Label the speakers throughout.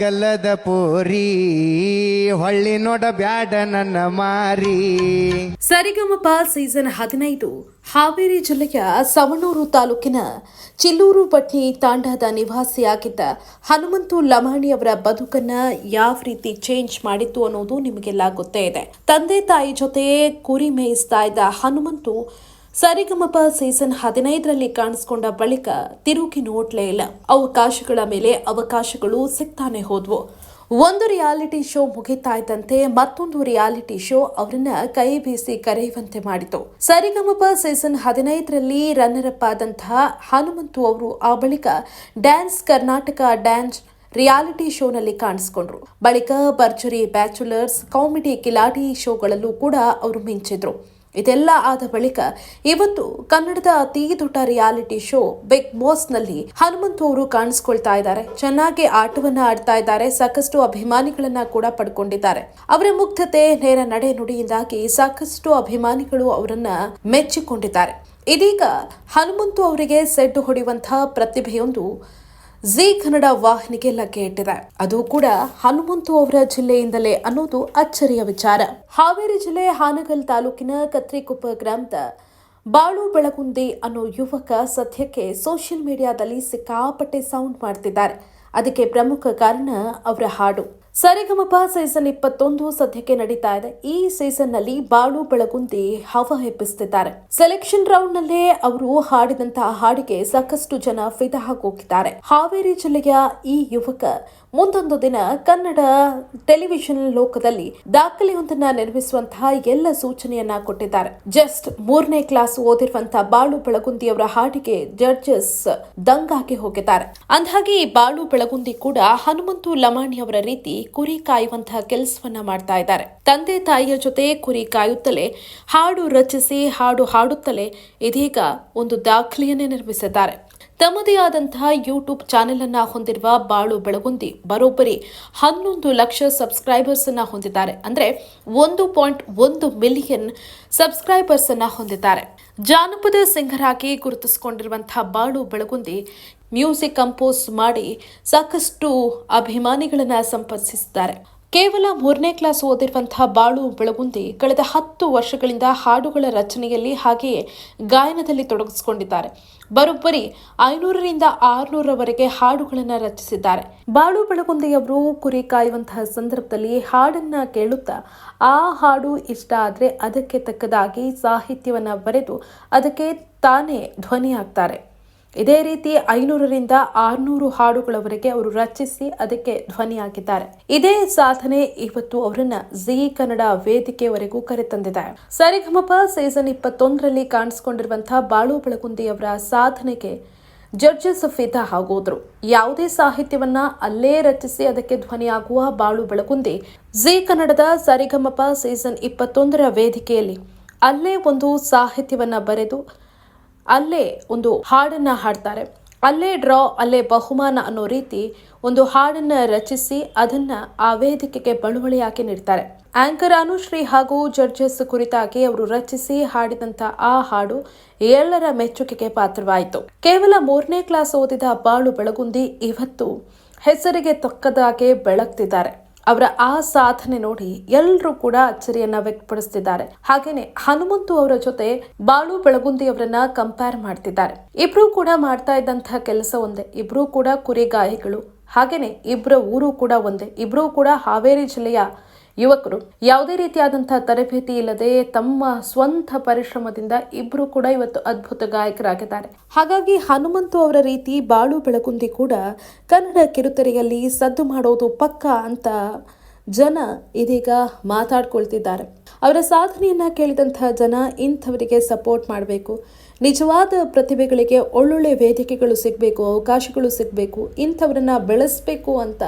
Speaker 1: ಗಲ್ಲದ ಪೋರಿ, ಹೊಳ್ಳಿ ನೋಡ ಬ್ಯಾಡ ನನ್ನ ಮಾರಿ.
Speaker 2: ಸರಿಗಮಪ ಸೀಸನ್ ಹದಿನೈದು, ಹಾವೇರಿ ಜಿಲ್ಲೆಯ ಸವಣೂರು ತಾಲೂಕಿನ ಚಿಲ್ಲೂರು ಪಟ್ಟಿ ತಾಂಡದ ನಿವಾಸಿಯಾಗಿದ್ದ ಹನುಮಂತು ಲಮಾಣಿ ಅವರ ಬದುಕನ್ನ ಯಾವ ರೀತಿ ಚೇಂಜ್ ಮಾಡಿತ್ತು ಅನ್ನೋದು ನಿಮಗೆಲ್ಲ ಗೊತ್ತೇ ಇದೆ. ತಂದೆ ತಾಯಿ ಜೊತೆ ಕುರಿ ಮೇಯಿಸ್ತಾ ಇದ್ದ ಹನುಮಂತು ಸರಿಗಮಪ ಸೀಸನ್ ಹದಿನೈದರಲ್ಲಿ ಕಾಣಿಸ್ಕೊಂಡ ಬಳಿಕ ತಿರುಗಿ ನೋಡ್ಲೇ ಇಲ್ಲ. ಅವಕಾಶಗಳ ಮೇಲೆ ಅವಕಾಶಗಳು ಸಿಗ್ತಾನೆ ಹೋದ್ವು. ಒಂದು ರಿಯಾಲಿಟಿ ಶೋ ಮುಗಿತಾ ಮತ್ತೊಂದು ರಿಯಾಲಿಟಿ ಶೋ ಅವರನ್ನ ಕೈ ಬೀಸಿ ಕರೆಯುವಂತೆ ಮಾಡಿತು. ಸರಿಗಮಪ ಸೀಸನ್ ಹದಿನೈದರಲ್ಲಿ ರನ್ನರ್ ಅಪ್ ಆದಂತಹ ಹನುಮಂತು ಅವರು ಆ ಬಳಿಕ ಡ್ಯಾನ್ಸ್ ಕರ್ನಾಟಕ ಡ್ಯಾನ್ಸ್ ರಿಯಾಲಿಟಿ ಶೋನಲ್ಲಿ ಕಾಣಿಸಿಕೊಂಡ್ರು. ಬಳಿಕ ಭರ್ಜರಿ ಬ್ಯಾಚುಲರ್ಸ್, ಕಾಮಿಡಿ ಕಿಲಾಡಿ ಶೋಗಳಲ್ಲೂ ಕೂಡ ಅವರು ಮಿಂಚಿದ್ರು. ಇದೆಲ್ಲ ಆದ ಬಳಿಕ ಇವತ್ತು ಕನ್ನಡದ ಅತಿ ದೊಡ್ಡ ರಿಯಾಲಿಟಿ ಶೋ ಬಿಗ್ ಬಾಸ್ನಲ್ಲಿ ಹನುಮಂತು ಅವರು ಕಾಣಿಸ್ಕೊಳ್ತಾ ಇದ್ದಾರೆ. ಚೆನ್ನಾಗಿ ಆಟವನ್ನ ಆಡ್ತಾ ಇದ್ದಾರೆ. ಸಾಕಷ್ಟು ಅಭಿಮಾನಿಗಳನ್ನ ಕೂಡ ಪಡ್ಕೊಂಡಿದ್ದಾರೆ. ಅವರ ಮುಗ್ಧತೆ, ನೇರ ನಡೆ ನುಡಿಯಿಂದಾಗಿ ಸಾಕಷ್ಟು ಅಭಿಮಾನಿಗಳು ಅವರನ್ನ ಮೆಚ್ಚಿಕೊಂಡಿದ್ದಾರೆ. ಇದೀಗ ಹನುಮಂತು ಅವರಿಗೆ ಸೆಡ್ಡು ಹೊಡೆಯುವಂತಹ ಪ್ರತಿಭೆಯೊಂದು ಜಿ ಕನ್ನಡ ವಾಹಿನಿಗೆ ಲಗ್ಗೆ ಇಟ್ಟಿದೆ. ಅದು ಕೂಡ ಹನುಮಂತು ಅವರ ಜಿಲ್ಲೆಯಿಂದಲೇ ಅನ್ನೋದು ಅಚ್ಚರಿಯ ವಿಚಾರ. ಹಾವೇರಿ ಜಿಲ್ಲೆ ಹಾನಗಲ್ ತಾಲೂಕಿನ ಕತ್ರಿಕೊಪ್ಪ ಗ್ರಾಮದ ಬಾಳು ಬೆಳಗುಂದಿ ಅನ್ನೋ ಯುವಕ ಸದ್ಯಕ್ಕೆ ಸೋಷಿಯಲ್ ಮೀಡಿಯಾದಲ್ಲಿ ಸಿಕ್ಕಾಪಟ್ಟೆ ಸೌಂಡ್ ಮಾಡ್ತಿದ್ದಾರೆ. ಅದಕ್ಕೆ ಪ್ರಮುಖ ಕಾರಣ ಅವರ ಹಾಡು. ಸರಿಗಮಪ ಸೀಸನ್ ಇಪ್ಪತ್ತೊಂದು ಸದ್ಯಕ್ಕೆ ನಡೀತಾ ಇದೆ. ಈ ಸೀಸನ್ನಲ್ಲಿ ಬಾಳು, ಬೆಳಗುಂದಿ ಹವ ಎಬ್ಬಿಸುತ್ತಿದ್ದಾರೆ ಸೆಲೆಕ್ಷನ್ ರೌಂಡ್ ನಲ್ಲೇ ಅವರು ಹಾಡಿದಂತಹ ಹಾಡಿಗೆ ಸಾಕಷ್ಟು ಜನ ಫಿದಾ ಹೋಗಿದ್ದಾರೆ ಹಾವೇರಿ ಜಿಲ್ಲೆಯ ಈ ಯುವಕ ಮುಂದೊಂದು ದಿನ ಕನ್ನಡ ಟೆಲಿವಿಷನ್ ಲೋಕದಲ್ಲಿ ದಾಖಲೆಯೊಂದನ್ನ ನಿರ್ಮಿಸುವಂತಹ ಎಲ್ಲ ಸೂಚನೆಯನ್ನ ಕೊಟ್ಟಿದ್ದಾರೆ. ಜಸ್ಟ್ ಮೂರನೇ ಕ್ಲಾಸ್ ಓದಿರುವಂತಹ ಬಾಳು ಬೆಳಗುಂದಿ ಅವರ ಹಾಡಿಗೆ ಜಡ್ಜಸ್ ದಂಗಾಗಿ ಹೋಗಿದ್ದಾರೆ. ಅಂದಾಗೆ ಬಾಳು ಬೆಳಗುಂದಿ ಕೂಡ ಹನುಮಂತು ಲಮಾಣಿ ಅವರ ರೀತಿ ಕುರಿ ಕಾಯುವಂತಹ ಕೆಲಸವನ್ನ ಮಾಡ್ತಾ ಇದ್ದಾರೆ. ತಂದೆ ತಾಯಿಯ ಜೊತೆ ಕುರಿ ಕಾಯುತ್ತಲೇ, ಹಾಡು ರಚಿಸಿ ಹಾಡು ಹಾಡುತ್ತಲೇ ಇದೀಗ ಒಂದು ದಾಖಲೆಯನ್ನೇ ನಿರ್ಮಿಸಿದ್ದಾರೆ. ತಮ್ಮದೇ ಆದಂತಹ ಯೂಟ್ಯೂಬ್ ಚಾನೆಲ್ ಅನ್ನ ಹೊಂದಿರುವ ಬಾಳು ಬೆಳಗುಂದಿ ಬರೋಬ್ಬರಿ ಹನ್ನೊಂದು ಲಕ್ಷ ಸಬ್ಸ್ಕ್ರೈಬರ್ಸ್ ಅನ್ನ ಹೊಂದಿದ್ದಾರೆ. ಅಂದ್ರೆ ಒಂದು ಪಾಯಿಂಟ್ ಒಂದು ಮಿಲಿಯನ್ ಸಬ್ಸ್ಕ್ರೈಬರ್ಸ್ ಅನ್ನ ಹೊಂದಿದ್ದಾರೆ. ಜಾನಪದ ಸಿಂಗರಾಗಿ ಗುರುತಿಸಿಕೊಂಡಿರುವಂತಹ ಬಾಳು ಬೆಳಗುಂದಿ ಮ್ಯೂಸಿಕ್ ಕಂಪೋಸ್ ಮಾಡಿ ಸಾಕಷ್ಟು ಅಭಿಮಾನಿಗಳನ್ನ ಸಂಪರ್ಕಿಸಿದ್ದಾರೆ ಕೇವಲ ಮೂರನೇ ಕ್ಲಾಸ್ ಓದಿರುವಂತಹ ಬಾಳು ಬೆಳಗುಂದಿ ಕಳೆದ ಹತ್ತು ವರ್ಷಗಳಿಂದ ಹಾಡುಗಳ ರಚನೆಯಲ್ಲಿ ಹಾಗೆಯೇ ಗಾಯನದಲ್ಲಿ ತೊಡಗಿಸಿಕೊಂಡಿದ್ದಾರೆ. ಬರೋಬ್ಬರಿ ಐನೂರರಿಂದ ಆರುನೂರವರೆಗೆ ಹಾಡುಗಳನ್ನು ರಚಿಸಿದ್ದಾರೆ. ಬಾಳು ಬೆಳಗುಂದಿಯವರು ಕುರಿ ಕಾಯುವಂತಹ ಸಂದರ್ಭದಲ್ಲಿ ಹಾಡನ್ನ ಕೇಳುತ್ತಾ, ಆ ಹಾಡು ಇಷ್ಟ ಆದರೆ ಅದಕ್ಕೆ ತಕ್ಕದಾಗಿ ಸಾಹಿತ್ಯವನ್ನ ಬರೆದು ಅದಕ್ಕೆ ತಾನೇ ಧ್ವನಿಯಾಗ್ತಾರೆ. ಇದೇ ರೀತಿ ಐನೂರರಿಂದ ಆರ್ನೂರು ಹಾಡುಗಳವರೆಗೆ ಅವರು ರಚಿಸಿ ಅದಕ್ಕೆ ಧ್ವನಿಯಾಗಿದ್ದಾರೆ. ಇದೇ ಸಾಧನೆ ಇವತ್ತು ಅವರನ್ನ ಜಿ ಕನ್ನಡ ವೇದಿಕೆವರೆಗೂ ಕರೆತಂದಿದೆ. ಸರಿಗಮಪ ಸೀಸನ್ ಇಪ್ಪತ್ತೊಂದರಲ್ಲಿ ಕಾಣಿಸಿಕೊಂಡಿರುವಂತಹ ಬಾಳು ಬೆಳಗುಂದಿ ಅವರ ಸಾಧನೆಗೆ ಜಡ್ಜಸ್ ಫಿದಾ ಆಗೋದ್ರು. ಯಾವುದೇ ಸಾಹಿತ್ಯವನ್ನ ಅಲ್ಲೇ ರಚಿಸಿ ಅದಕ್ಕೆ ಧ್ವನಿಯಾಗುವ ಬಾಳು ಬೆಳಗುಂದಿ ಜಿ ಕನ್ನಡದ ಸರಿಗಮಪ ಸೀಸನ್ ಇಪ್ಪತ್ತೊಂದರ ವೇದಿಕೆಯಲ್ಲಿ ಅಲ್ಲೇ ಒಂದು ಸಾಹಿತ್ಯವನ್ನ ಬರೆದು ಅಲ್ಲೇ ಒಂದು ಹಾಡನ್ನ ಹಾಡ್ತಾರೆ. ಅಲ್ಲೇ ಡ್ರಾ, ಅಲ್ಲೇ ಬಹುಮಾನ ಅನ್ನೋ ರೀತಿ ಒಂದು ಹಾಡನ್ನ ರಚಿಸಿ ಅದನ್ನ ಆ ವೇದಿಕೆಗೆ ಬಳುವಳಿಯಾಗಿ ನೀಡ್ತಾರೆ. ಆಂಕರ್ ಅನುಶ್ರೀ ಹಾಗೂ ಜಡ್ಜಸ್ ಕುರಿತಾಗಿ ಅವರು ರಚಿಸಿ ಹಾಡಿದಂತ ಆ ಹಾಡು ಎಲ್ಲರ ಮೆಚ್ಚುಗೆಗೆ ಪಾತ್ರವಾಯಿತು. ಕೇವಲ ಮೂರನೇ ಕ್ಲಾಸ್ ಓದಿದ ಬಾಳು ಬೆಳಗುಂದಿ ಇವತ್ತು ಹೆಸರಿಗೆ ತಕ್ಕದಾಗೆ ಬೆಳಗ್ತಿದ್ದಾರೆ. ಅವರ ಆ ಸಾಧನೆ ನೋಡಿ ಎಲ್ಲರೂ ಕೂಡ ಅಚ್ಚರಿಯನ್ನ ವ್ಯಕ್ತಪಡಿಸ್ತಿದ್ದಾರೆ. ಹಾಗೇನೆ ಹನುಮಂತು ಅವರ ಜೊತೆ ಬಾಳು ಬೆಳಗುಂದಿ ಅವರನ್ನ ಕಂಪೇರ್ ಮಾಡ್ತಿದ್ದಾರೆ. ಇಬ್ರು ಕೂಡ ಮಾಡ್ತಾ ಇದ್ದಂತಹ ಕೆಲಸ ಒಂದೇ. ಇಬ್ರು ಕೂಡ ಕುರಿಗಾಯಿಗಳು. ಹಾಗೇನೆ ಇಬ್ಬರ ಊರು ಕೂಡ ಒಂದೇ. ಇಬ್ರು ಕೂಡ ಹಾವೇರಿ ಜಿಲ್ಲೆಯ ಯುವಕರು. ಯಾವುದೇ ರೀತಿಯಾದಂತಹ ತರಬೇತಿ ಇಲ್ಲದೆ ತಮ್ಮ ಸ್ವಂತ ಪರಿಶ್ರಮದಿಂದ ಇಬ್ರು ಕೂಡ ಇವತ್ತು ಅದ್ಭುತ ಗಾಯಕರಾಗಿದ್ದಾರೆ. ಹಾಗಾಗಿ ಹನುಮಂತು ಅವರ ರೀತಿ ಬಾಳು ಬೆಳಗುಂದಿ ಕೂಡ ಕನ್ನಡ ಕಿರುತೆರೆಯಲ್ಲಿ ಸದ್ದು ಮಾಡೋದು ಪಕ್ಕ ಅಂತ ಜನ ಇದೀಗ ಮಾತಾಡ್ಕೊಳ್ತಿದ್ದಾರೆ. ಅವರ ಸಾಧನೆಯನ್ನ ಕೇಳಿದಂತಹ ಜನ ಇಂಥವರಿಗೆ ಸಪೋರ್ಟ್ ಮಾಡಬೇಕು. ನಿಜವಾದ ಪ್ರತಿಭೆಗಳಿಗೆ ಒಳ್ಳೊಳ್ಳೆ ವೇದಿಕೆಗಳು ಸಿಗಬೇಕು, ಅವಕಾಶಗಳು ಸಿಗಬೇಕು, ಇಂಥವರನ್ನ ಬೆಳೆಸಬೇಕು ಅಂತ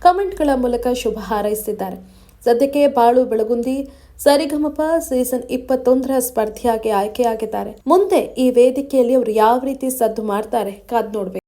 Speaker 2: ಕಮೆಂಟ್ಗಳ ಮೂಲಕ ಶುಭ ಹಾರೈಸಿದ್ದಾರೆ ಸದ್ಯಕ್ಕೆ ಬಾಳು ಬೆಳಗುಂದಿ ಸರಿಗಮಪ ಸೀಸನ್ ಇಪ್ಪತ್ತೊಂದರ ಸ್ಪರ್ಧಿಯಾಗಿ ಆಯ್ಕೆಯಾಗಿದ್ದಾರೆ. ಮುಂದೆ ಈ ವೇದಿಕೆಯಲ್ಲಿ ಅವರು ಯಾವ ರೀತಿ ಸದ್ದು ಮಾಡ್ತಾರೆ ಕಾದ್ ನೋಡ್ಬೇಕು.